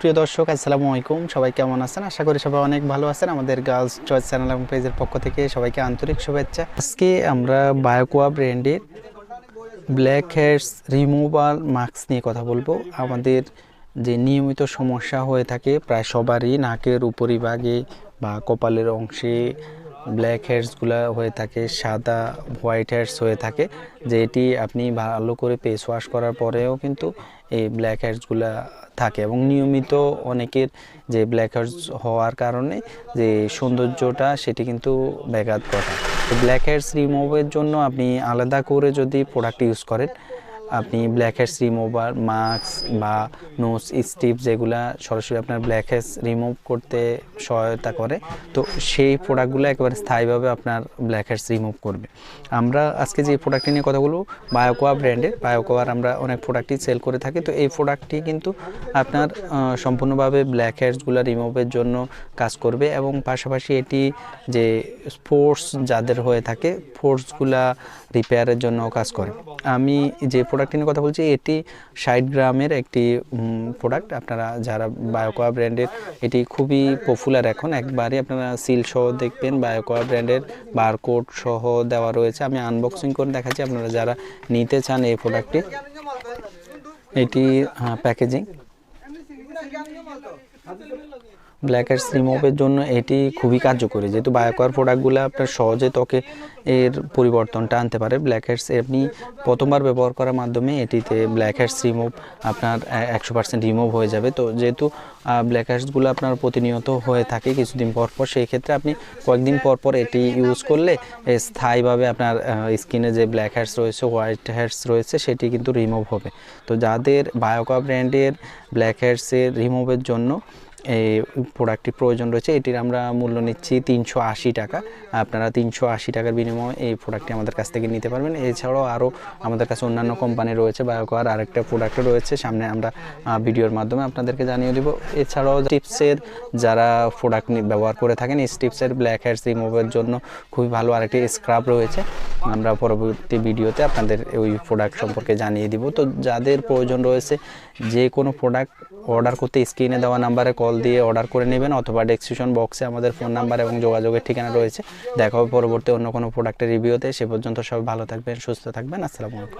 প্রিয় দর্শক, আসসালামু আলাইকুম। সবাই কেমন আছেন? আশা করি সবাই অনেক ভালো আছেন। আমাদের গার্লস চয়েস চ্যানেল এবং পেজের পক্ষ থেকে সবাইকে আন্তরিক শুভেচ্ছা। আজকে আমরা বায়োকোয়া ব্র্যান্ডের ব্ল্যাক হেয়ার্স রিমুভাল মাস্ক নিয়ে কথা বলব। আমাদের যে নিয়মিত সমস্যা হয়ে থাকে, প্রায় সবারই নাকের উপরিভাগে বা কপালের অংশে ব্ল্যাক হেয়ার্সগুলো হয়ে থাকে, সাদা হোয়াইট হেয়ার্স হয়ে থাকে যে এটি আপনি ভালো করে ফেস ওয়াশ করার পরেও কিন্তু এই ব্ল্যাক হেয়ার্সগুলো থাকে। এবং নিয়মিত অনেকের যে ব্ল্যাক হেয়ার্স হওয়ার কারণে যে সৌন্দর্যটা সেটি কিন্তু ব্যাঘাত ঘটায়। তো ব্ল্যাক হেয়ার্স রিমুভের জন্য আপনি আলাদা করে যদি প্রোডাক্ট ইউজ করেন আপনি ব্ল্যাক হেডস রিমুভার মাস্ক বা নোজ স্টিপ যেগুলা সরাসরি আপনার ব্ল্যাক হেডস রিমুভ করতে সহায়তা করে, তো সেই প্রোডাক্টগুলো একেবারে স্থায়ীভাবে আপনার ব্ল্যাক হেডস রিমুভ করবে। আমরা আজকে যে প্রোডাক্টটি নিয়ে কথা বলব বায়োকোয়া ব্র্যান্ডের বায়োকোয়ার আমরা অনেক প্রোডাক্টই সেল করে থাকি, তো এই প্রোডাক্টটি কিন্তু আপনার সম্পূর্ণভাবে ব্ল্যাক হেডসগুলো রিমুভের জন্য কাজ করবে এবং পাশাপাশি এটি যে স্পোর্টস যাদের হয়ে থাকে ফোর্সগুলা রিপেয়ারের জন্য কাজ করে। আমি যে প্রোডাক্টটি নিয়ে কথা বলছি, এটি ষাট গ্রামের একটি প্রোডাক্ট আপনারা যারা বায়োকোয়া ব্র্যান্ডের এটি খুবই পপুলার এখন। একবারই আপনারা সিল সহ দেখবেন বায়োকোয়া ব্র্যান্ডের বারকোড সহ দেওয়া রয়েছে। আমি আনবক্সিং করে দেখাচ্ছি। আপনারা যারা নিতে চান এই প্রোডাক্টটি এটি প্যাকেজিং ব্ল্যাক হেডস রিমুভের জন্য এটি খুবই কার্যকরী। যেহেতু বায়োকোয়ার প্রোডাক্টগুলো আপনার সহজে ত্বকে এর পরিবর্তনটা আনতে পারে ব্ল্যাক হেডস আপনি প্রথমবার ব্যবহার করার মাধ্যমে এটিতে ব্ল্যাক হেডস রিমুভ আপনার একশো পার্সেন্ট রিমুভ হয়ে যাবে। তো যেহেতু ব্ল্যাক হেডসগুলো আপনার প্রতিনিয়ত হয়ে থাকে কিছুদিন পর পর, সেই ক্ষেত্রে আপনি কয়েকদিন পর পর এটি ইউজ করলে স্থায়ীভাবে আপনার স্কিনে যে ব্ল্যাক হেডস রয়েছে হোয়াইট হেডস রয়েছে, সেটি কিন্তু রিমুভ হবে। তো যাদের বায়োকোয়া ব্র্যান্ডের ব্ল্যাক হেডসের রিমুভের জন্য ነው። এই প্রোডাক্টটি প্রয়োজন রয়েছে, এটির আমরা মূল্য নিচ্ছি তিনশো আশি টাকা। আপনারা তিনশো আশি টাকার বিনিময়ে এই প্রোডাক্টটি আমাদের কাছ থেকে নিতে পারবেন। এছাড়াও আরও আমাদের কাছে অন্যান্য কোম্পানি রয়েছে বায়োকোয়ার আরেকটা প্রোডাক্ট রয়েছে, সামনে আমরা ভিডিওর মাধ্যমে আপনাদেরকে জানিয়ে দেবো। এছাড়াও টিপসের যারা প্রোডাক্ট ব্যবহার করে থাকেন, এই ব্ল্যাক হেডস রিমুভের জন্য খুবই ভালো আরেকটি স্ক্রাব রয়েছে। আমরা পরবর্তী ভিডিওতে আপনাদের ওই প্রোডাক্ট সম্পর্কে জানিয়ে দিব। তো যাদের প্রয়োজন রয়েছে, যে কোনো প্রোডাক্ট অর্ডার করতে স্ক্রিনে দেওয়া নাম্বারে কল দিয়ে অর্ডার করে নেবেন অথবা ডেসক্রিপশন বক্সে আমাদের ফোন নাম্বার এবং যোগাযোগের ঠিকানা রয়েছে। দেখা হবে পরবর্তী অন্য কোনো প্রোডাক্টের রিভিউতে সে পর্যন্ত সব ভালো থাকবেন সুস্থ থাকবেন। আসসালামু আলাইকুম।